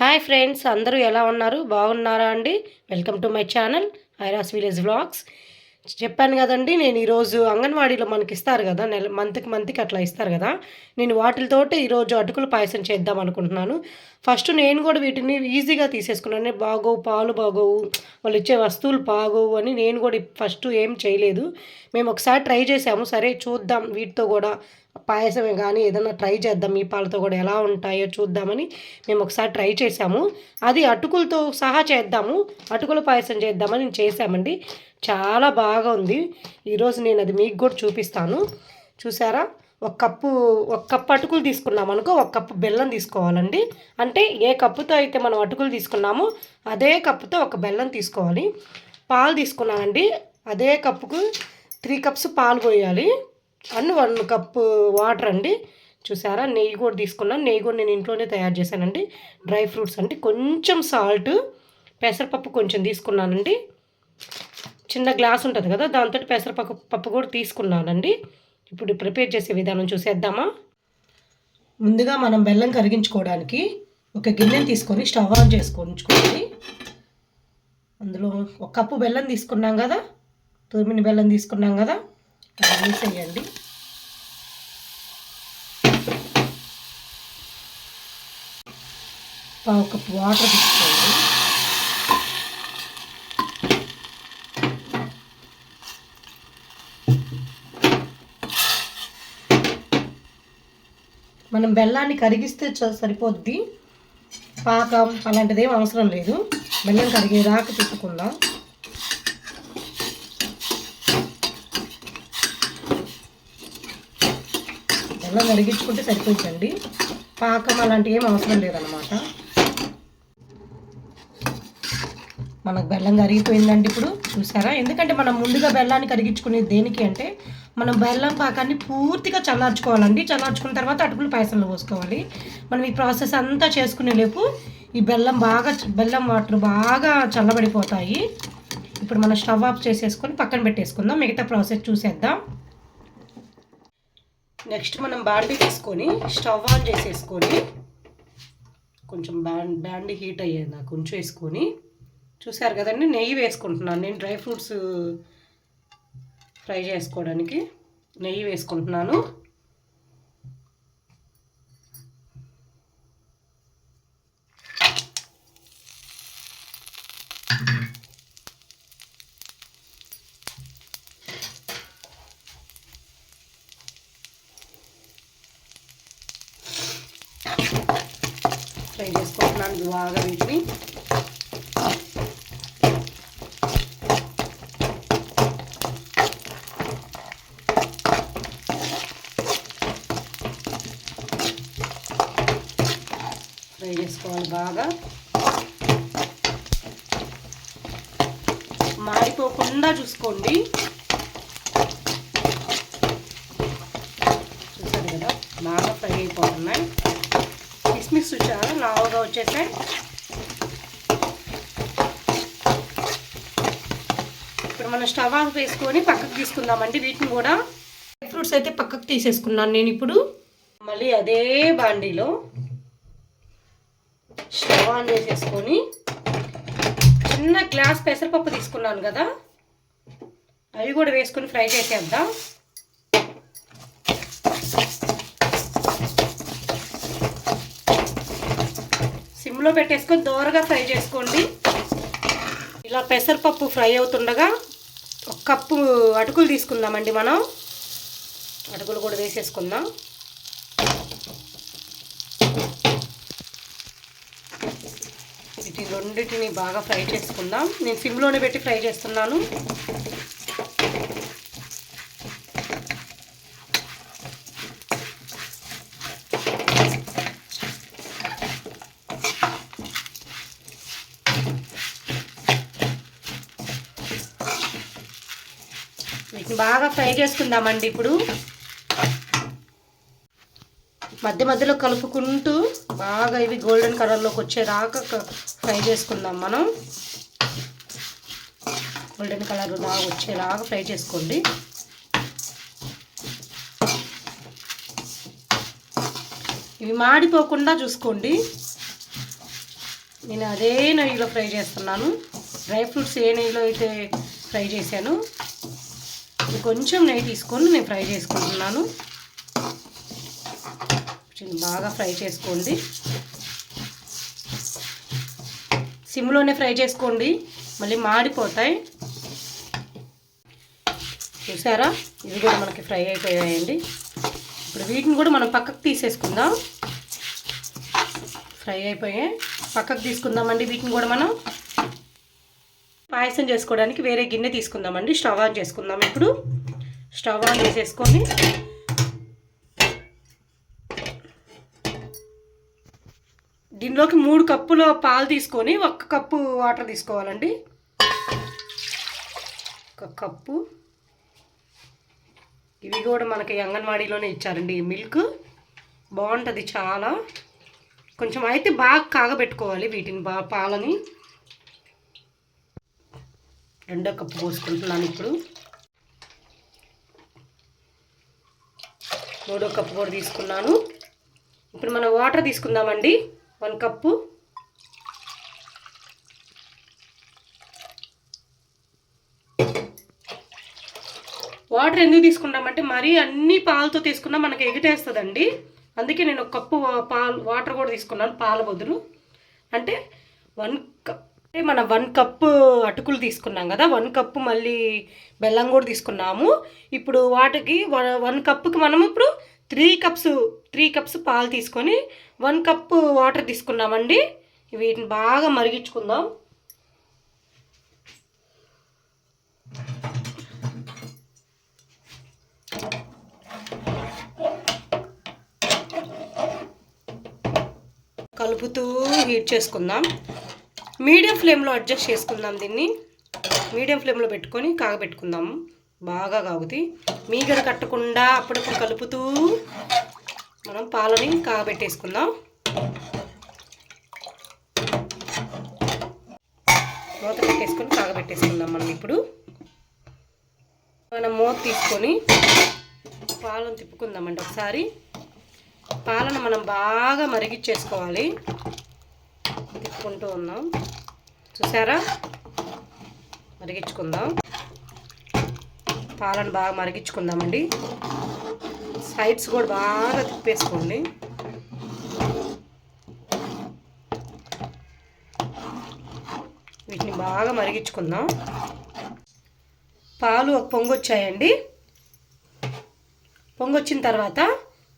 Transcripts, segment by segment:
Hi friends అందరూ ఎలా ఉన్నారు? బాగున్నారా అండి? Welcome to my channel ఐరాస్ village vlogs. చెప్పాను కదండి నేను ఈరోజు అంగన్వాడీలో మనకి ఇస్తారు కదా నెల మంత్కి మంత్కి అట్లా ఇస్తారు కదా నేను వాటితోటి ఈరోజు అటుకులు పాయసం చేద్దాం అనుకుంటున్నాను. ఫస్ట్ నేను కూడా వీటిని ఈజీగా తీసేసుకున్నాను. బాగోవు పాలు బాగోవు వాళ్ళు ఇచ్చే వస్తువులు బాగోవు అని నేను కూడా ఫస్ట్ ఏం చేయలేదు. మేము ఒకసారి ట్రై చేసాము. సరే చూద్దాం వీటితో కూడా పాయసమే కానీ ఏదైనా ట్రై చేద్దాం ఈ పాలతో కూడా ఎలా ఉంటాయో చూద్దామని మేము ఒకసారి ట్రై చేసాము. అది అటుకులతో సహా చేద్దాము అటుకుల పాయసం చేద్దామని నేను చేసామండి. చాలా బాగా ఉంది. ఈరోజు నేను అది మీకు కూడా చూపిస్తాను. చూసారా? ఒక కప్పు ఒక కప్పు అటుకులు తీసుకున్నాం అనుకో ఒక కప్పు బెల్లం తీసుకోవాలండి. అంటే ఏ కప్పుతో అయితే మనం అటుకులు తీసుకున్నామో అదే కప్పుతో ఒక బెల్లం తీసుకోవాలి. పాలు తీసుకున్నానండి. అదే కప్పుకు త్రీ కప్స్ పాలు పోయాలి. అండ్ వన్ కప్పు వాటర్ అండి. చూసారా? నెయ్యి కూడా తీసుకున్నాను. నెయ్యి కూడా నేను ఇంట్లోనే తయారు చేశానండి. డ్రై ఫ్రూట్స్ అండి కొంచెం సాల్ట్ పెసరపప్పు కొంచెం తీసుకున్నానండి. చిన్న గ్లాస్ ఉంటుంది కదా దాంతో పెసరపప్పు పప్పు కూడా తీసుకున్నానండి. ఇప్పుడు ప్రిపేర్ చేసే విధానం చూసేద్దామా? ముందుగా మనం బెల్లం కరిగించుకోవడానికి ఒక గిన్నెని తీసుకొని స్టవ్ ఆన్ చేసుకొని అందులో ఒక కప్పు బెల్లం తీసుకున్నాం కదా తురిమిన బెల్లం తీసుకున్నాం కదా అది వేసేయండి. పావు కప్పు వాటర్ తీసుకోండి మనం బెల్లాన్ని కరిగిస్తే సరిపోద్ది. పాకం అలాంటిది ఏం అవసరం లేదు. బెల్లం కరిగేదాకా తీసుకుందాం బెల్లం కరిగించుకుంటే సరిపోతుందండి పాకం అలాంటివి ఏం అవసరం లేదన్నమాట. మనకు బెల్లం కరిగిపోయిందండి ఇప్పుడు. చూసారా? ఎందుకంటే మనం ముందుగా బెల్లాన్ని కరిగించుకునేది దేనికి అంటే మనం బెల్లం పాకాన్ని పూర్తిగా చల్లార్చుకోవాలండి. చల్లార్చుకున్న తర్వాత అటుకులు పాయసంలో పోసుకోవాలి. మనం ఈ ప్రాసెస్ అంతా చేసుకునే లేపు ఈ బెల్లం బాగా బెల్లం వాటర్ బాగా చల్లబడిపోతాయి. ఇప్పుడు మనం స్టవ్ ఆఫ్ చేసేసుకొని పక్కన పెట్టేసుకుందాం. మిగతా ప్రాసెస్ చూసేద్దాం. నెక్స్ట్ మనం బాండి తీసుకొని స్టవ్ ఆన్ చేసేసుకొని కొంచెం బ్యాండ్ బ్యాండ్ హీట్ అయ్యేది నాకు కొంచెం వేసుకొని చూసారు కదండి నెయ్యి వేసుకుంటున్నాను. నేను డ్రై ఫ్రూట్స్ ఫ్రై చేసుకోవడానికి నెయ్యి వేసుకుంటున్నాను. ఫ్రై చేసుకుంటున్నాను. బాగా వీటిని ఫ్రై బాగా. మాడిపోకుండా చూసుకోండి. చూసారు కదా బాగా ఫ్రై అయిపోతున్నాయి. కిస్మిస్ చాలా లావుగా వచ్చేసాయి. ఇప్పుడు మనం స్టవ్ ఆఫ్ వేసుకొని పక్కకు తీసుకుందామండి వీటిని కూడా. డ్రై ఫ్రూట్స్ అయితే పక్కకు తీసేసుకున్నాను నేను ఇప్పుడు. మళ్ళీ అదే బాండీలో. స్టవ్ ఆన్ చేసేసుకొని చిన్న గ్లాస్ పెసరపప్పు తీసుకున్నాను కదా అవి కూడా వేసుకొని ఫ్రై చేసేద్దాం. సిమ్లో పెట్టేసుకొని దోరగా ఫ్రై చేసుకోండి. ఇలా పెసరపప్పు ఫ్రై అవుతుండగా ఒక కప్పు అటుకులు తీసుకుందామండి మనం. అటుకులు కూడా వేసేసుకుందాం. రెండింటిని బాగా ఫ్రై చేసుకుందాం. నేను సిమ్లోనే పెట్టి ఫ్రై చేస్తున్నాను. బాగా ఫ్రై చేసుకుందామండి ఇప్పుడు. మధ్య మధ్యలో కలుపుకుంటూ బాగా ఇవి గోల్డెన్ కలర్లోకి వచ్చేదాకా ఫ్రై చేసుకుందాం మనం. గోల్డెన్ కలర్ బాగా వచ్చేలాగా ఫ్రై చేసుకోండి. ఇవి మాడిపోకుండా చూసుకోండి. నేను అదే నెయ్యిలో ఫ్రై చేస్తున్నాను. డ్రై ఫ్రూట్స్ ఏ నెయ్యిలో అయితే ఫ్రై చేశాను కొంచెం నెయ్యి తీసుకొని నేను ఫ్రై చేసుకుంటున్నాను. దీన్ని బాగా ఫ్రై చేసుకోండి. సిమ్లోనే ఫ్రై చేసుకోండి. మళ్ళీ మాడిపోతాయి. చూసారా? ఇవి కూడా మనకి ఫ్రై అయిపోయాయండి. ఇప్పుడు వీటిని కూడా మనం పక్కకు తీసేసుకుందాం. ఫ్రై అయిపోయాయి. పక్కకు తీసుకుందామండి వీటిని కూడా మనం. పాయసం చేసుకోవడానికి వేరే గిన్నె తీసుకుందామండి. స్టవ్ ఆన్ చేసుకుందాం ఇప్పుడు. స్టవ్ ఆన్ చేసేసుకొని దీనిలోకి మూడు కప్పుల పాలు తీసుకొని ఒక్క కప్పు వాటర్ తీసుకోవాలండి. ఒక కప్పు. ఇవి కూడా మనకి అంగన్వాడీలోనే ఇచ్చారండి ఈ మిల్క్. బాగుంటుంది చాలా. కొంచెం అయితే బాగా కాగబెట్టుకోవాలి వీటిని బా పాలని. రెండో కప్పు పోసుకుంటున్నాను ఇప్పుడు. మూడో కప్పు కూడా తీసుకున్నాను. ఇప్పుడు మనం వాటర్ తీసుకుందామండి. One cup. వాటర్ ఎందుకు తీసుకున్నామంటే మరీ అన్ని పాలతో తీసుకున్నా మనకి ఎగిటేస్తుందండి. అందుకే నేను ఒక కప్పు పాలు వాటర్ కూడా తీసుకున్నాను పాల బదులు. అంటే వన్ కప్ అంటే మనం వన్ కప్పు అటుకులు తీసుకున్నాం కదా వన్ కప్పు మళ్ళీ బెల్లం కూడా తీసుకున్నాము. ఇప్పుడు వాటికి వన్ కప్పుకి మనం ఇప్పుడు త్రీ కప్స్ త్రీ కప్స్ పాలు తీసుకొని వన్ కప్పు వాటర్ తీసుకున్నామండి. వీటిని బాగా మరిగించుకుందాం. కలుపుతూ హీట్ చేసుకుందాం. మీడియం ఫ్లేమ్లో అడ్జస్ట్ చేసుకుందాం దీన్ని. మీడియం ఫ్లేమ్లో పెట్టుకొని కాగబెట్టుకుందాము బాగా కాగుతాయి. మీగడ కట్టకుండా అప్పుడప్పుడు కలుపుతూ మనం పాలని కాగబెట్టేసుకుందాం మూత పెట్టేసుకొని కాగబెట్టేసుకుందాం మనం ఇప్పుడు. మనం మూత తీసుకొని పాలను తిప్పుకుందామండి ఒకసారి. పాలను మనం బాగా మరిగిచ్చేసుకోవాలి తిప్పుకుంటూ ఉన్నాం. చూసారా? మరిగించుకుందాం. పాలను బాగా మరిగించుకుందామండి. సైడ్స్ కూడా బాగా తిప్పేసుకోండి. వీటిని బాగా మరిగించుకుందాం. పాలు ఒక పొంగు వచ్చాయండి. తర్వాత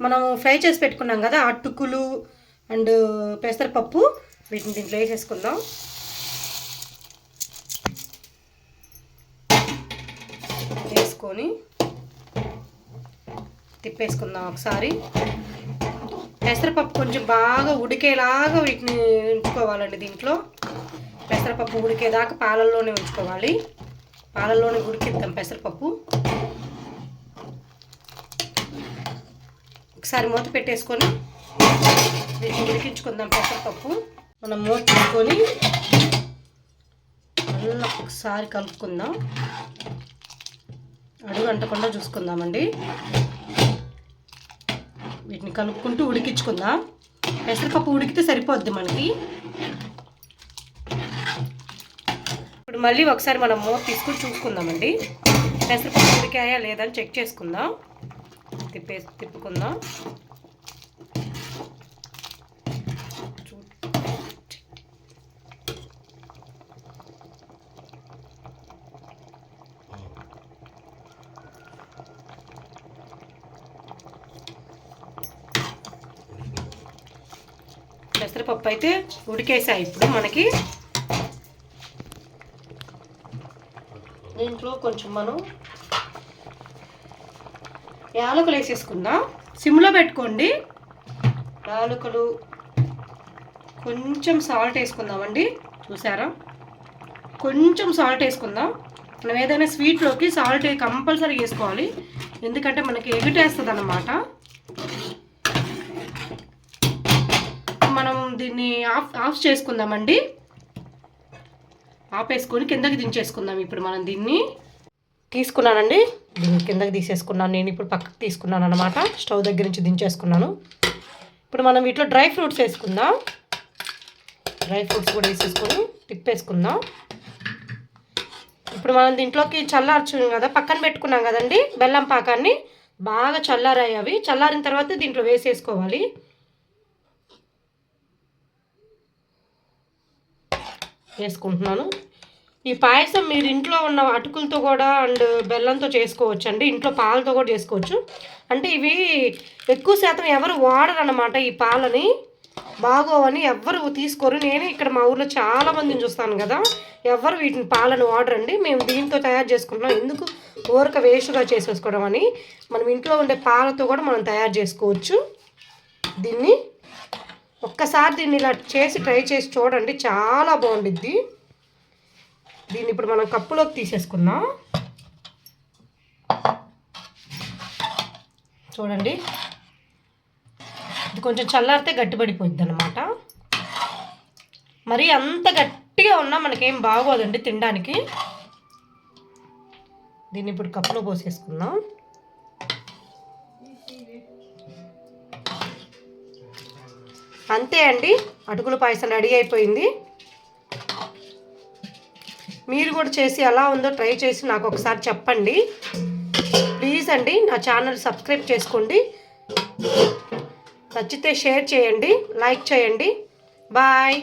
మనం ఫ్రై చేసి పెట్టుకున్నాం కదా అటుకులు అండ్ పెసరపప్పు వీటిని దీంట్లో వేసేసుకుందాం. వేసుకొని తిప్పేసుకుందాం ఒకసారి. పెసరపప్పు కొంచెం బాగా ఉడికేలాగా వీటిని ఉంచుకోవాలండి దీంట్లో. పెసరపప్పు ఉడికేదాకా పాలల్లోనే ఉంచుకోవాలి. పాలల్లోనే ఉడికిద్దాం పెసరపప్పు. ఒకసారి మూత పెట్టేసుకొని వీటిని ఉడికించుకుందాం పెసరపప్పు. మనం మూత పెట్టుకొని మళ్ళీ ఒకసారి కలుపుకుందాం. అడుగు అంటకుండా చూసుకుందామండి. వీటిని కలుపుకుంటూ ఉడికించుకుందాం. పెసరపప్పు ఉడికితే సరిపోద్ది మనకి. ఇప్పుడు మళ్ళీ ఒకసారి మనం మూత తీసుకుని చూసుకుందామండి. పెసరపప్పు ఉడికాయా లేదా అని చెక్ చేసుకుందాం. తిప్పే తిప్పుకుందాం. పెసరపప్పు అయితే ఉడికేసాయి ఇప్పుడు మనకి. దీంట్లో కొంచెం మనం యాలకులు వేసేసుకుందాం. సిమ్లో పెట్టుకోండి. యాలకులు కొంచెం సాల్ట్ వేసుకుందామండి. చూసారా? కొంచెం సాల్ట్ వేసుకుందాం. మనం ఏదైనా స్వీట్లోకి సాల్ట్ కంపల్సరీ వేసుకోవాలి. ఎందుకంటే మనకి ఎగుటేస్తుంది అన్నమాట దీన్ని ఆఫ్ ఆఫ్ చేసుకుందామండి. ఆపేసుకొని కిందకి దించేసుకుందాం ఇప్పుడు మనం దీన్ని. తీసుకున్నానండి. దీన్ని కిందకి తీసేసుకున్నాను. నేను ఇప్పుడు పక్కకు తీసుకున్నాను అనమాట స్టవ్ దగ్గర నుంచి దించేసుకున్నాను. ఇప్పుడు మనం వీటిలో డ్రై ఫ్రూట్స్ వేసుకుందాం. డ్రై ఫ్రూట్స్ కూడా వేసేసుకొని తిప్పేసుకుందాం. ఇప్పుడు మనం దీంట్లోకి చల్లార్చున్నాం కదా పక్కన పెట్టుకున్నాం కదండి బెల్లం పాకాన్ని. బాగా చల్లారాయి అవి. చల్లారిన తర్వాత దీంట్లో వేసేసుకోవాలి. వేసుకుంటున్నాను ఈ పాయసం మీరు ఇంట్లో ఉన్న అటుకులతో కూడా అండ్ బెల్లంతో చేసుకోవచ్చు అండి ఇంట్లో పాలతో కూడా చేసుకోవచ్చు. అంటే ఇవి ఎక్కువ శాతం ఎవరు వాడరు అనమాట ఈ పాలని. బాగోవని ఎవ్వరు తీసుకోరు. నేను ఇక్కడ మా ఊర్లో చాలా మందిని చూస్తాను కదా. ఎవరు వీటిని పాలను వాడరండి. మేము దీంతో తయారు చేసుకుంటున్నాం. ఎందుకు? ఊరక వేస్ట్గా చేసేసుకోవడం అని. మనం ఇంట్లో ఉండే పాలతో కూడా మనం తయారు చేసుకోవచ్చు. దీన్ని ఒక్కసారి దీన్ని ఇలా చేసి ట్రై చేసి చూడండి చాలా బాగుండిద్ది. దీన్ని ఇప్పుడు మనం కప్పులోకి తీసేసుకుందాం. చూడండి. ఇది కొంచెం చల్లారితే గట్టిపడిపోద్ది అనమాట మరి అంత గట్టిగా ఉన్నా మనకేం బాగోదండి తినడానికి. దీన్ని ఇప్పుడు కప్పులో పోసేసుకుందాం. అంతే అండి. అటుకుల పాయసం రెడీ అయిపోయింది. మీరు కూడా చేసి ఎలా ఉందో ట్రై చేసి నాకు ఒకసారి చెప్పండి. ప్లీజ్ అండి నా ఛానల్ సబ్స్క్రైబ్ చేసుకోండి. నచ్చితే షేర్ చేయండి లైక్ చేయండి. Bye.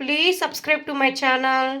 Please subscribe to my channel.